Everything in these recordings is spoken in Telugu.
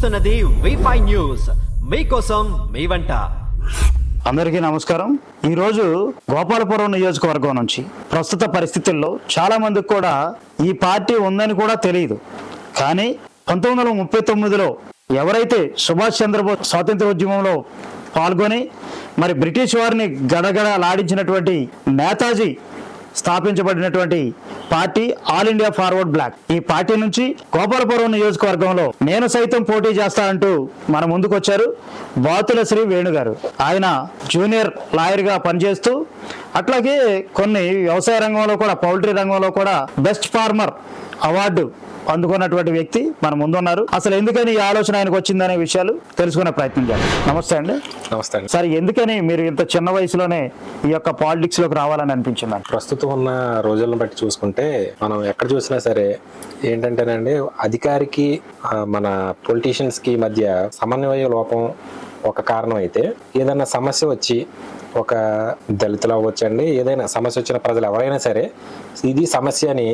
చూస్తున్నది ఫైవ్ న్యూస్ మీకోసం మీ వంట. అందరికీ నమస్కారం. ఈరోజు గోపాలపురం నియోజకవర్గం నుంచి ప్రస్తుత పరిస్థితుల్లో చాలా మందికి కూడా ఈ పార్టీ ఉందని కూడా తెలియదు. కానీ పంతొమ్మిది వందల ముప్పై తొమ్మిదిలో ఎవరైతే సుభాష్ చంద్రబోస్ స్వాతంత్ర ఉద్యమంలో పాల్గొని మరి బ్రిటిష్ వారిని గడగడ లాడించినటువంటి Netaji స్థాపించబడినటువంటి party All India Forward Bloc. ఈ పార్టీ నుంచి గోపాలపురం నియోజకవర్గంలో నేను సైతం పోటీ చేస్తా అంటూ మన ముందుకొచ్చారు బాతుల శ్రీ వేణు గారు ఆయన జూనియర్ లాయర్గా పనిచేస్తూ అట్లాగే కొన్ని వ్యవసాయ రంగంలో కూడా పౌల్ట్రీ రంగంలో కూడా బెస్ట్ ఫార్మర్ అవార్డు అందుకున్నటువంటి వ్యక్తి మన ముందున్నారు. అసలు ఎందుకని ఈ ఆలోచన ఆయనకు వచ్చిందనే విషయాలు తెలుసుకునే ప్రయత్నం చేద్దాం. నమస్తే అండి. నమస్తే అండి. సార్ ఎందుకని మీరు ఇంత చిన్న వయసులోనే ఈ యొక్క పాలిటిక్స్లోకి రావాలని అనిపించింది ప్రస్తుతం ఉన్న రోజులను బట్టి చూసుకుంటే మనం ఎక్కడ చూసినా సరే ఏంటంటేనండి అధికారికి మన పొలిటీషియన్స్కి మధ్య సమన్వయ లోపం ఒక కారణం అయితే ఏదైనా సమస్య వచ్చి ఒక దళితులు అవ్వచ్చండి ఏదైనా సమస్య వచ్చిన ప్రజలు ఎవరైనా సరే ఇది సమస్య అని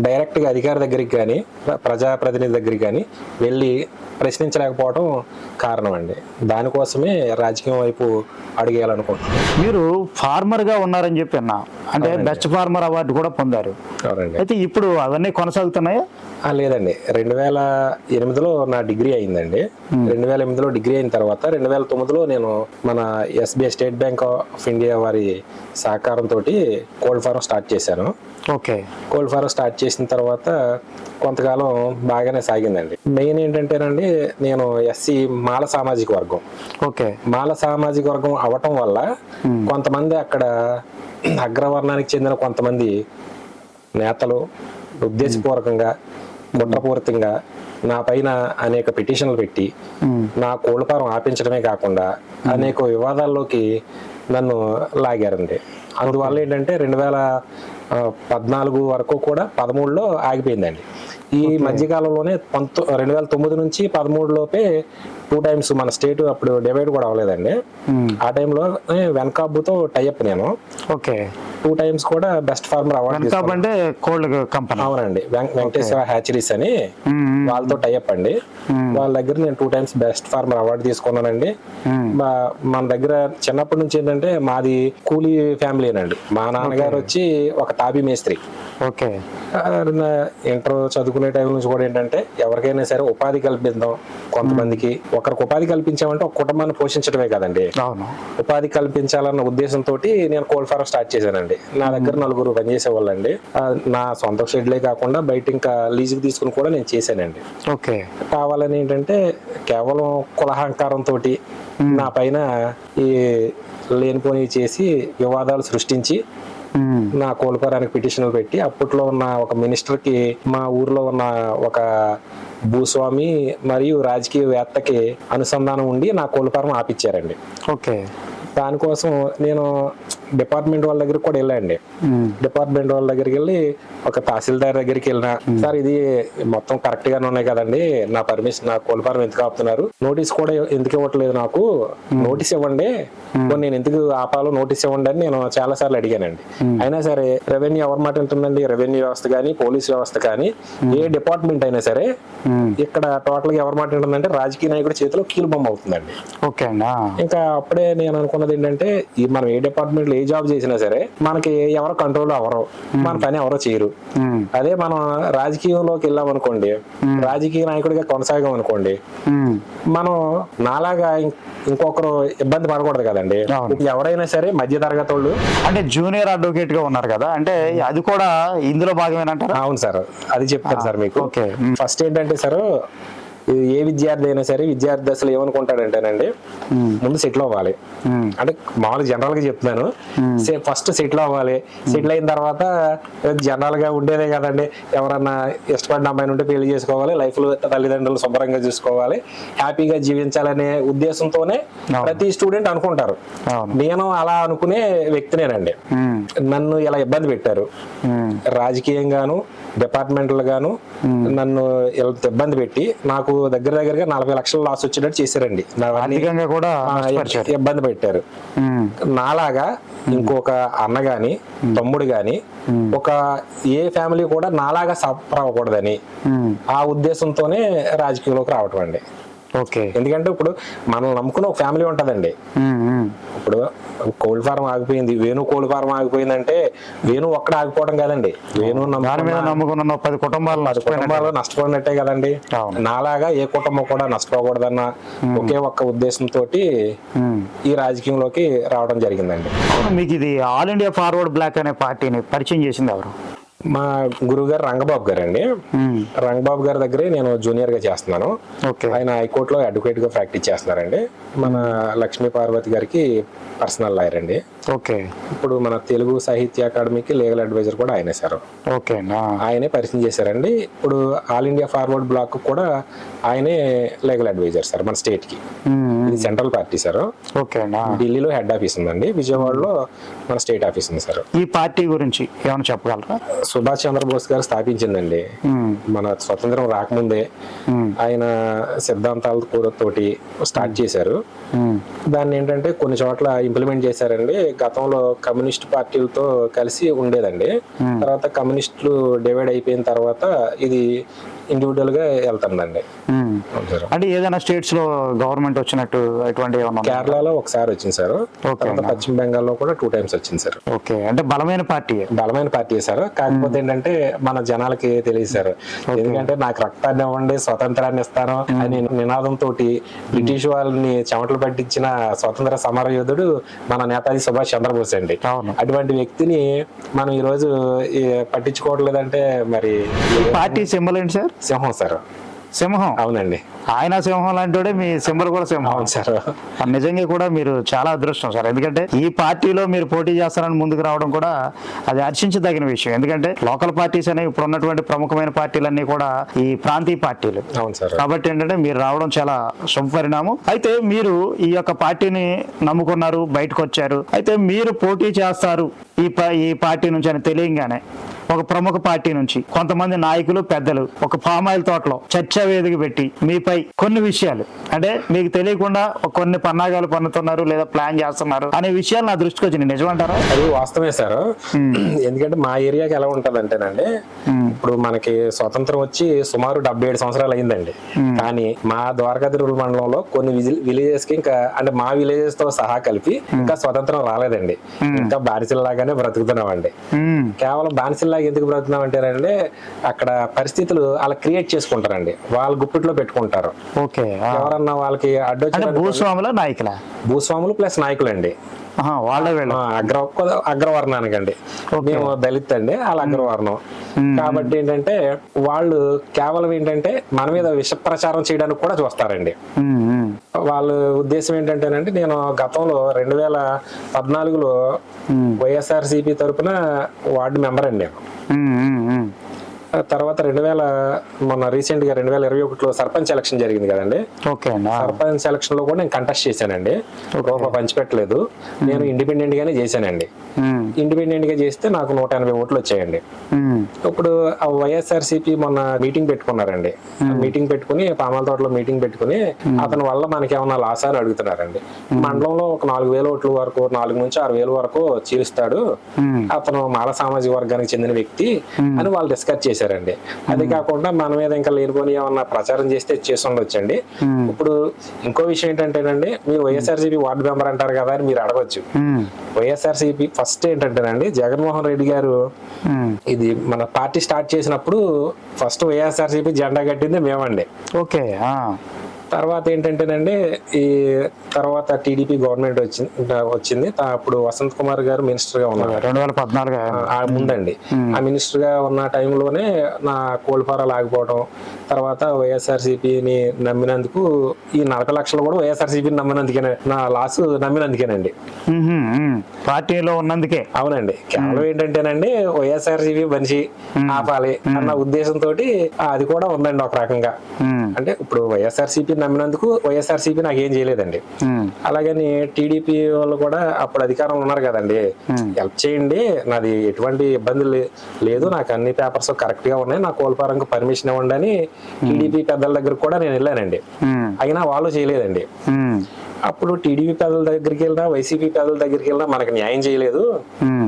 డైరెక్ట్గా అధికారి దగ్గరికి కానీ ప్రజాప్రతినిధి దగ్గరికి కానీ వెళ్ళి ప్రశ్నించలేకపోవడం కారణం అండి దానికోసమే రాజకీయం వైపు అడిగేయాలనుకుంటున్నాను మీరు ఫార్మర్గా ఉన్నారని చెప్పి అన్నా. అంటే. బెస్ట్ ఫార్మర్ అవార్డు కూడా పొందారు. అయితే ఇప్పుడు అవన్నీ కొనసాగుతున్నాయా? లేదండి. రెండు వేల ఎనిమిదిలో నా డిగ్రీ అయిందండి. రెండు వేల ఎనిమిదిలో డిగ్రీ అయిన తర్వాత రెండు వేల తొమ్మిదిలో నేను మన SBI State Bank of India వారి సహకారంతో కోల్డ్ ఫారం స్టార్ట్ చేశాను. ఓకే. కోల్డ్ ఫారం స్టార్ట్ చేసిన తర్వాత కొంతకాలం బాగానే సాగిందండి. మెయిన్ ఏంటంటేనండి నేను ఎస్సీ మాల సామాజిక వర్గం. ఓకే. మాల సామాజిక వర్గం అవటం వల్ల కొంతమంది అక్కడ అగ్రవర్ణానికి చెందిన కొంతమంది నేతలు ఉద్దేశపూర్వకంగా కుట్రపూరితంగా నా పైన అనేక పిటిషన్లు పెట్టి నా కోళ్ళపారం ఆపించడమే కాకుండా అనేక వివాదాల్లోకి నన్ను లాగారండి. అందువల్ల ఏంటంటే రెండు వేల పద్నాలుగు వరకు కూడా పదమూడులో ఆగిపోయిందండి. ఈ మధ్యకాలంలోనే పంతొ రెండు వేల తొమ్మిది నుంచి పదమూడు లోపే టూ టైమ్స్ మన స్టేట్ అప్పుడు డివైడ్ కూడా అవ్వలేదండి. ఆ టైంలో వెనకాబుతో టైఅప్ నేను. ఓకే. టూ టైమ్స్ కూడా బెస్ట్ ఫార్మర్ అవార్డు అంటే కోల్డ్ కంపెనీ. అవునండి. వెంకటేశ్వర హ్యాచరీస్ అని వాళ్ళతో టైఅప్ అండి. వాళ్ళ దగ్గర నేను two times best farmer award తీసుకున్నానండి. మా- మన దగ్గర చిన్నప్పటి నుంచి ఏంటంటే మాది కూలీ ఫ్యామిలీనండి మా నాన్నగారు వచ్చి ఒక తాబీ మేస్త్రి. ఓకే. ఇంటర్ చదువుకునే టైం నుంచి కూడా ఏంటంటే ఎవరికైనా సరే ఉపాధి కల్పిద్దాం కొంతమందికి. ఒకరికి ఉపాధి కల్పించామంటే ఒక కుటుంబాన్ని పోషించడమే కదండి. ఉపాధి కల్పించాలన్న ఉద్దేశంతో నేను కోల్డ్ ఫారం స్టార్ట్ చేశానండి. నా దగ్గర నలుగురు పనిచేసే వాళ్ళండి నా సొంత షెడ్లే కాకుండా బయట ఇంకా లీజుకి తీసుకుని కూడా నేను చేశానండి. ఓకే. కావాలని ఏంటంటే కేవలం కులహంకారంతో నా పైన ఈ లేనిపోని చేసి వివాదాలు సృష్టించి. నా కోల్పోరానికి పిటిషన్లు పెట్టి అప్పట్లో ఉన్న ఒక మినిస్టర్కి మా ఊర్లో ఉన్న ఒక భూస్వామి మరియు రాజకీయవేత్తకి అనుసంధానం ఉండి నా కోల్పారం ఆపిచ్చారండి ఓకే దానికోసం నేను డిపార్ట్మెంట్ వాళ్ళ దగ్గరికి కూడా వెళ్ళండి. డిపార్ట్మెంట్ వాళ్ళ దగ్గరికి వెళ్ళి ఒక తహసీల్దార్ దగ్గరికి వెళ్ళిన. సార్ ఇది మొత్తం కరెక్ట్ గానే ఉన్నాయి కదండి. నా పర్మిషన్ నా కోల్పారం ఎందుకు ఆపుతున్నారు? నోటీస్ కూడా ఎందుకు ఇవ్వట్లేదు నాకు? నోటీస్ ఇవ్వండి. నేను ఎందుకు ఆపాలో నోటీస్ ఇవ్వండి అని నేను చాలా సార్లు అడిగానండి. అయినా సరే రెవెన్యూ ఎవరి మాట ఉంటుందండి రెవెన్యూ వ్యవస్థ కానీ పోలీస్ వ్యవస్థ కానీ ఏ డిపార్ట్మెంట్ అయినా సరే. ఇక్కడ టోటల్గా ఎవరి మాట ఉంటుందంటే రాజకీయ నాయకుడి చేతిలో కీలు బొమ్మ అవుతుందండి. ఓకే అండి. ఇంకా అప్పుడే నేను అనుకున్నది ఏంటంటే ఈ మనం ఏ డిపార్ట్మెంట్లో ఏ జాబ్ చేసినా సరే మనకి ఎవరు కంట్రోల్ అవ్వరు. మన పని ఎవరో చేయరు. అదే మనం రాజకీయంలోకి వెళ్ళాం అనుకోండి రాజకీయ నాయకుడిగా కొనసాగాం అనుకోండి. మనం నాలాగా ఇంకొకరు ఇబ్బంది పడకూడదు కదండి. ఎవరైనా సరే మధ్య తరగతి వాళ్ళు అంటే జూనియర్ అడ్వకేట్గా ఉన్నారు కదా అంటే అది కూడా ఇందులో భాగమేనంటారా? అవును సార్ అది చెప్తాను సార్ మీకు. ఓకే. ఫస్ట్ ఏంటంటే సార్ ఏ విద్యార్థి అయినా సరే విద్యార్థి దశలో ఏమనుకుంటాడంటేనండి ముందు సెటిల్ అవ్వాలి. అంటే మామూలుగా జనరల్గా చెప్తున్నాను. ఫస్ట్ సెటిల్ అవ్వాలి. సెటిల్ అయిన తర్వాత జనరల్గా ఉండేదే కదండి. ఎవరన్నా ఇష్టపడిన అమ్మాయిని ఉంటే పెళ్ళి చేసుకోవాలి లైఫ్లో తల్లిదండ్రులు శుభ్రంగా చూసుకోవాలి హ్యాపీగా జీవించాలనే ఉద్దేశంతోనే ప్రతి స్టూడెంట్ అనుకుంటారు. నేను అలా అనుకునే వ్యక్తినేనండి. నన్ను ఇలా ఇబ్బంది పెట్టారు. రాజకీయంగాను డిపార్ట్మెంటల్ గాను నన్ను ఇలా ఇబ్బంది పెట్టి నాకు దగ్గర దగ్గరగా నలభై లక్షల లాస్ వచ్చేటట్టు చేశారండి. ఆర్థికంగా కూడా ఇబ్బంది పెట్టారు. నాలాగా ఇంకొక అన్న గాని తమ్ముడు గాని ఒక ఏ ఫ్యామిలీ కూడా నాలాగా సఫర్ అవ్వకూడదని. ఆ ఉద్దేశంతోనే రాజకీయంలోకి రావటం అండి. ఓకే. ఎందుకంటే ఇప్పుడు మనం నమ్ముకున్న ఒక ఫ్యామిలీ ఉంటదండి. ఇప్పుడు కోల్డ్ ఫార్మ్ ఆగిపోయింది వేణు కోల్డ్ ఫార్మ్ ఆగిపోయిందంటే వేణు ఒక్కడ ఆగిపోవడం కాదండి. వేణు నమ్ముకున్న పది కుటుంబాలు కుటుంబాలు నష్టపోయినట్టే కదండి. నాలాగా ఏ కుటుంబం కూడా నష్టపోకూడదన్న ఒకే ఒక్క ఉద్దేశంతో. ఈ రాజకీయంలోకి రావడం జరిగిందండి. మీకు ఇది ఆల్ ఇండియా ఫార్వర్డ్ బ్లాక్ అనే పార్టీని పరిచయం చేసింది ఎవరు? మా గురువు గారు రంగబాబు గారు అండి రంగబాబు గారి దగ్గరే నేను జూనియర్గా చేస్తున్నాను. ఓకే. ఆయన హైకోర్టులో అడ్వకేట్గా ప్రాక్టీస్ చేస్తున్నారండి. మన లక్ష్మీ పార్వతి గారికి పర్సనల్ లాయర్ అండి. ఓకే. ఇప్పుడు మన తెలుగు సాహిత్య అకాడమీకి లీగల్ అడ్వైజర్ కూడా ఆయనే సార్. ఓకే ఆయనే పరిచయం చేశారండి. ఇప్పుడు ఆల్ ఇండియా ఫార్వర్డ్ బ్లాక్ కూడా ఆయనే లీగల్ అడ్వైజర్ సార్ మన స్టేట్కి. ఇది సెంట్రల్ పార్టీ సార్. ఓకే ఢిల్లీలో హెడ్ ఆఫీస్ ఉందండి. విజయవాడలో మన స్టేట్ ఆఫీస్ ఉంది సార్. ఈ పార్టీ గురించి ఏమైనా చెప్పగలరా? సుభాష్ చంద్రబోస్ గారు స్థాపించిందండి. మన స్వతంత్రం రాకముందే ఆయన సిద్ధాంతాల తోటి స్టార్ట్ చేశారు. దాన్ని ఏంటంటే కొన్ని చోట్ల ఇంప్లిమెంట్ చేశారండి. గతంలో కమ్యూనిస్ట్ పార్టీలతో కలిసి ఉండేదండి. తర్వాత కమ్యూనిస్టులు డివైడ్ అయిపోయిన తర్వాత ఇది ఇండివిజువల్గా వెళ్తుందండి సార్. అంటే ఏదైనా స్టేట్స్లో గవర్నమెంట్ వచ్చినట్టు ఎటువంటి? కేరళలో ఒకసారి వచ్చింది సార్. తర్వాత పశ్చిమ బెంగాల్లో కూడా టూ టైమ్స్ వచ్చింది సార్. ఓకే. అంటే బలమైన పార్టీ. బలమైన పార్టీ సార్. కాకపోతే ఏంటంటే మన జనాలకి తెలియదు సార్. ఎందుకంటే నాకు రక్తాన్ని ఇవ్వండి స్వతంత్రాన్ని ఇస్తాను అని నినాదంతో బ్రిటిష్ వాళ్ళని చెమటలు పట్టించిన స్వతంత్ర సమర యోధుడు మన నేతాజీ సుభాష్ చంద్రబోస్ అండి. అవును. అటువంటి వ్యక్తిని మనం ఈ రోజు పట్టించుకోవట్లేదంటే మరి పార్టీ సింబల్ ఏంటి సార్? సింహం సార్. సింహం. అవునండి. ఆయన సింహం లాంటి మీ సింబల్ కూడా సింహం. అవును సార్. నిజంగా కూడా మీరు చాలా అదృష్టం సార్. ఎందుకంటే ఈ పార్టీలో మీరు పోటీ చేస్తారని ముందుకు రావడం కూడా అది హర్షించదగిన విషయం. ఎందుకంటే లోకల్ పార్టీస్ అనేవి ఇప్పుడు ఉన్నటువంటి ప్రముఖమైన పార్టీలన్నీ కూడా ఈ ప్రాంతీయ పార్టీలు. అవును సార్. కాబట్టి ఏంటంటే మీరు రావడం చాలా శుభ పరిణామం. అయితే మీరు ఈ యొక్క పార్టీని నమ్ముకున్నారు బయటకు వచ్చారు. అయితే మీరు పోటీ చేస్తారు ఈ ఈ పార్టీ నుంచి అని తెలియంగానే ఒక ప్రముఖ పార్టీ నుంచి కొంతమంది నాయకులు పెద్దలు ఒక ఫామ్ ఆయిల్ తోటలో చర్చా వేదిక పెట్టి మీపై కొన్ని విషయాలు అంటే మీకు తెలియకుండా కొన్ని పన్నాగాలు పన్నుతున్నారు లేదా ప్లాన్ చేస్తున్నారు అనే విషయాలు నా దృష్టికి వచ్చింది నిజమంటారా? అది వాస్తవమే సార్. ఎందుకంటే మా ఏరియాకి ఎలా ఉంటది అంటేనండి ఇప్పుడు మనకి స్వతంత్రం వచ్చి సుమారు డెబ్బై ఏడు సంవత్సరాలు అయిందండి. కానీ మా ద్వారకాతిరుల మండలంలో కొన్ని విలేజెస్కి ఇంకా అంటే మా విలేజెస్తో సహా కలిపి ఇంకా స్వతంత్రం రాలేదండి. ఇంకా బానిసల్లాగానే బ్రతుకుతున్నామండి. ఉమ్, కేవలం బానిసల్లాగా ఎందుకు బ్రతుకుతున్నాం అంటేనండి అక్కడ పరిస్థితులు అలా క్రియేట్ చేసుకుంటారండి. వాళ్ళ గుప్పిట్లో పెట్టుకుంటారు. ఓకే. ఎవరన్నా వాళ్ళకి అడ్డొచ్చిన భూస్వాముల నాయకుల? భూస్వాములు ప్లస్ నాయకులండి. వాళ్ళే అగ్ర అగ్రవర్ణానికండి. మేము దళిత్ అండి వాళ్ళ అగ్రవర్ణం. కాబట్టి ఏంటంటే వాళ్ళు కేవలం ఏంటంటే మన మీద విష ప్రచారం చేయడానికి కూడా చూస్తారండి. వాళ్ళ ఉద్దేశం ఏంటంటేనండి నేను గతంలో రెండు వేల పద్నాలుగులో వైఎస్ఆర్ సిపి తరపున వార్డు మెంబర్ అండి నేను. తర్వాత రెండు వేల మొన్న రీసెంట్గా రెండు వేల ఇరవై ఒకటిలో సర్పంచ్ ఎలక్షన్ జరిగింది కదండి. ఓకే. సర్పంచ్ ఎలక్షన్లో కూడా నేను కంటెస్ట్ చేశానండి. రూపాయి పంచిపెట్టలేదు. నేను ఇండిపెండెంట్ గానే చేశానండి. ఇండిపెండెంట్గా చేస్తే నాకు నూట ఎనభై ఓట్లు వచ్చాయండి. ఇప్పుడు వైఎస్ఆర్ సిపి మొన్న మీటింగ్ పెట్టుకున్నారండి. మీటింగ్ పెట్టుకుని పామాల తోటలో మీటింగ్ పెట్టుకుని అతని వల్ల మనకి ఏమన్నా లాస్ అని అడుగుతున్నారండి మండలంలో ఒక నాలుగు వేల ఓట్ల వరకు నాలుగు నుంచి ఆరు వేల వరకు చీలుస్తాడు. అతను మాల సామాజిక వర్గానికి చెందిన వ్యక్తి అని వాళ్ళు డిస్కస్ చేశారండి. అది కాకుండా మన మీద ఇంకా లేనిపోని ఏమన్నా ప్రచారం చేస్తే చేసి ఉండొచ్చండి. ఇప్పుడు ఇంకో విషయం ఏంటంటేనండి మీరు వైఎస్ఆర్సీపీ వార్డు మెంబర్ అంటారు కదా అని మీరు అడగొచ్చు. వైఎస్ఆర్సీపీ ఫస్ట్ ఏంటంటేనండి జగన్మోహన్ రెడ్డి గారు. ఇది మన పార్టీ స్టార్ట్ చేసినప్పుడు ఫస్ట్ వైఎస్ఆర్సీపీ జెండా కట్టింది మేమండి. ఓకే. తర్వాత ఏంటంటేనండి ఈ తర్వాత టీడీపీ గవర్నమెంట్ వచ్చింది వచ్చింది. అప్పుడు వసంత్ కుమార్ గారు మినిస్టర్గా ఉన్నారు రెండు వేల పద్నాలుగు ఆ ముందండి. ఆ మినిస్టర్గా ఉన్న టైంలోనే నా కోల్పారాలు ఆగిపోవడం తర్వాత వైఎస్ఆర్సీపీని నమ్మినందుకు ఈ నలభై లక్షలు కూడా వైఎస్ఆర్సీపీని నమ్మినందుకేనే నా లాస్ నమ్మినందుకేనండి. పార్టీలో ఉన్నందుకే. అవునండి. కేవలం ఏంటంటేనండి వైఎస్ఆర్సీపీ మనిషి ఆపాలి అన్న ఉద్దేశంతో అది కూడా ఉందండి ఒక రకంగా. అంటే ఇప్పుడు వైఎస్ఆర్సీపీ నమ్మినందుకు వైఎస్ఆర్సీపీ నాకు ఏం చేయలేదండి అలాగని టీడీపీ వాళ్ళు కూడా అప్పుడు అధికారంలో ఉన్నారు కదండి. హెల్ప్ చేయండి నాది ఎటువంటి ఇబ్బంది లే- లేదు నాకు అన్ని పేపర్స్ కరెక్ట్గా ఉన్నాయి నా కోల్పారంకు పర్మిషన్ ఇవ్వండి అని టీడీపీ పెద్దల దగ్గరకు కూడా నేను వెళ్ళానండి. అయినా వాళ్ళు చేయలేదండి. అప్పుడు టీడీపీ పెద్దల దగ్గరికి వెళ్ళినా వైసీపీ పెద్దల దగ్గరికి వెళ్ళినా మనకు న్యాయం చేయలేదు.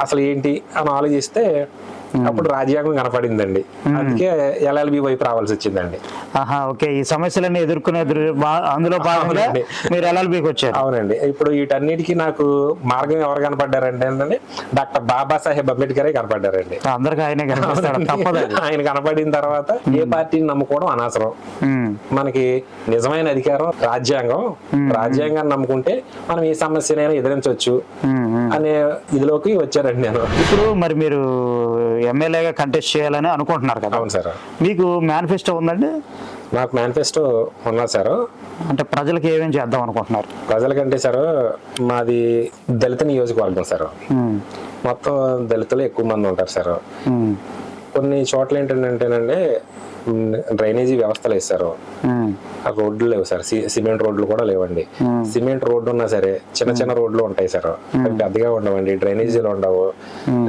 అసలు ఏంటి అని ఆలోచిస్తే అప్పుడు రాజ్యాంగం కనపడిందండి. అందుకే ఎల్ఎల్బి వైపు రావాల్సి వచ్చిందండి ఆహా ఓకే. ఈ సమస్యలన్నీ ఎదుర్కొనే అందులో భాగంగా. మీరు ఎల్ఎల్బికి వచ్చారు. అవునండి. ఇప్పుడు వీటన్నిటికీ నాకు మార్గం ఎవరు కనపడ్డారంటే ఏంటంటే డాక్టర్ బాబాసాహెబ్ అంబేద్కరే కనపడ్డారండి. అందరికి ఆయనే కనిపిస్తాడు తప్పదు. ఆయన కనపడిన తర్వాత ఏ పార్టీని నమ్ముకోవడం అనవసరం. మనకి నిజమైన అధికారం రాజ్యాంగం. రాజ్యాంగాన్ని నమ్ముకుంటే మనం ఈ సమస్యనైనా ఎదిరించవచ్చు. అనే ఇదిలోకి వచ్చారండి నేను. ఇప్పుడు మరి మీరు ఎమ్మెల్యేగా కంటెస్ట్ చేయాలని అనుకుంటున్నారు కదా. అవును సార్. మీకు మేనిఫెస్టో ఉందండి? నాకు మేనిఫెస్టో ఉన్నది సార్. అంటే ప్రజలకు ఏమేం చేద్దాం అనుకుంటున్నారు? ప్రజలకంటే సార్ మాది దళిత నియోజకవర్గం సార్. మొత్తం దళితులు ఎక్కువ మంది ఉంటారు సార్. కొన్ని చోట్ల ఏంటంటేనండి డ్రైనేజీ వ్యవస్థలు వేస్తారు ఆ. రోడ్లు లేవు సార్. సిమెంట్ రోడ్లు కూడా లేవండి. సిమెంట్ రోడ్డు ఉన్నా సరే చిన్న చిన్న రోడ్లు ఉంటాయి సార్. పెద్దగా ఉండవండి. డ్రైనేజీలు ఉండవు.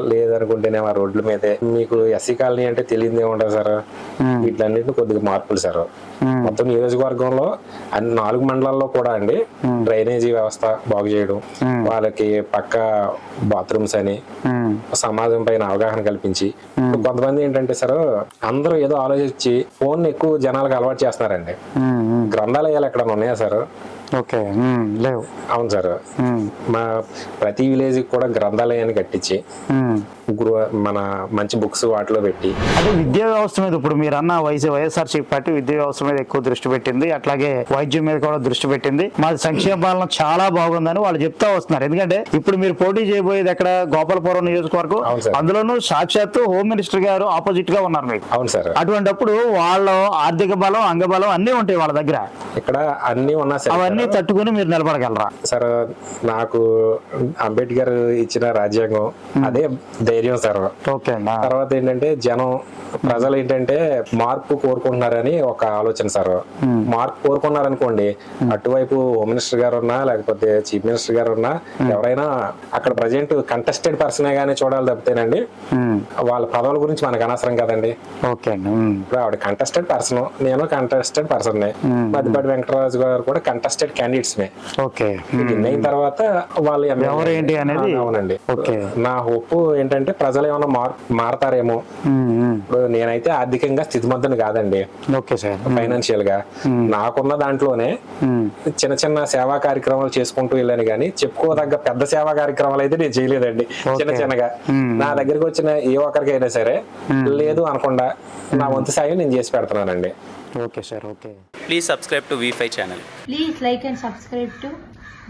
లేదనుకుంటేనే ఆ రోడ్ల మీదే. మీకు ఎస్సీ కాలనీ అంటే తెలియదే ఉండదు సార్. వీటిలన్నింటినీ కొద్దిగా మార్పులు సార్. మొత్తం నియోజకవర్గంలో అన్ని నాలుగు మండలాల్లో కూడా అండి డ్రైనేజీ వ్యవస్థ బాగు చేయడం. వాళ్ళకి పక్క బాత్రూమ్స్ అని సమాజం పైన అవగాహన కల్పించి. కొంతమంది ఏంటంటే సార్ అందరూ ఏదో ఆలోచించి ఫోన్ ఎక్కువ జనాలకు అలవాటు చేస్తున్నారండి. గ్రంథాలయాలు ఎక్కడ ఉన్నాయా సార్ ఓకే లేవు. అవును సార్. మా ప్రతి విలేజ్ కూడా గ్రంథాలయాన్ని కట్టించి. గృహ మన మంచి బుక్స్ వాటిలో పెట్టి అంటే విద్యా వ్యవస్థ మీద ఇప్పుడు మీరు అన్న వైసీ వైఎస్ఆర్సీపీ పార్టీ విద్యా వ్యవస్థ మీద ఎక్కువ దృష్టి పెట్టింది. అట్లాగే వైద్యం మీద కూడా దృష్టి పెట్టింది. మాది సంక్షేమ పాలన చాలా బాగుందని వాళ్ళు చెప్తా వస్తున్నారు. ఎందుకంటే ఇప్పుడు మీరు పోటీ చేయబోయేది ఎక్కడ? గోపాలపురం నియోజకవర్గం. అందులోనూ సాక్షాత్తు హోమ్ మినిస్టర్ గారు ఆపోజిట్గా ఉన్నారు మీకు. అవును సార్. అటువంటప్పుడు వాళ్ళ ఆర్థిక బలం అంగబలం అన్నీ ఉంటాయి వాళ్ళ దగ్గర. ఇక్కడ అన్ని ఉన్నా సరే అవన్నీ తట్టుకుని మీరు నిలబడగలరా? సార్ నాకు అంబేద్కర్ ఇచ్చిన రాజ్యాంగం అదే ధైర్యం సార్. ఓకే అండి తర్వాత ఏంటంటే జనం ప్రజలు ఏంటంటే మార్పు కోరుకుంటున్నారని ఒక ఆలోచన సార్. మార్పు కోరుకున్నారనుకోండి అటువైపు హోమ్ మినిస్టర్ గారు ఉన్నా లేకపోతే చీఫ్ మినిస్టర్ గారు ఉన్నా ఎవరైనా అక్కడ ప్రజెంట్ కంటెస్టెడ్ పర్సన్ గానే చూడాలి తప్పితేనండి వాళ్ళ పదవుల గురించి మనకు అనవసరం కదండి. ఓకే ఇప్పుడు ఆవిడ కంటెస్టెడ్ పర్సన్ నేను కంటెస్టెడ్ పర్సన్ మధ్యపాటి వెంకటరాజు గారు కూడా కంటెస్టెడ్ క్యాండిడేట్స్ మే. ఓకే. అయిన తర్వాత వాళ్ళు ఎమ్మెల్యే. ఎవరు ఏంటి అనేది? అవునండి. ఓకే. నా హోప్ ఏంటంటే ప్రజలు ఏమైనా మార్ మారతారేమో. ఇప్పుడు నేనైతే ఆర్థికంగా స్థితిమంతుని కాదండి. Okay sir. ఫైనాన్షియల్గా నాకున్న దాంట్లోనే చిన్న చిన్న సేవా కార్యక్రమాలు చేసుకుంటూ వెళ్ళాను కానీ చెప్పుకోదగ్గ పెద్ద సేవా కార్యక్రమాలు అయితే నేను చేయలేదండి. చిన్న చిన్నగా. నా దగ్గరికి వచ్చిన ఏ ఒక్కరికైనా సరే లేదు అనకుండా నా వంతు సాయం నేను చేసి పెడుతున్నానండి. Okay sir. Okay. Please subscribe to V five channel please like and subscribe to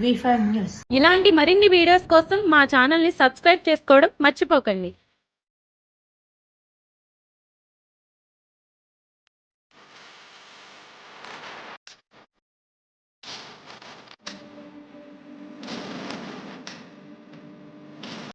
V news ఇలాంటి మరిన్ని వీడియోస్ కోసం మా ఛానల్ని సబ్స్క్రైబ్ చేసుకోవడం మర్చిపోకండి.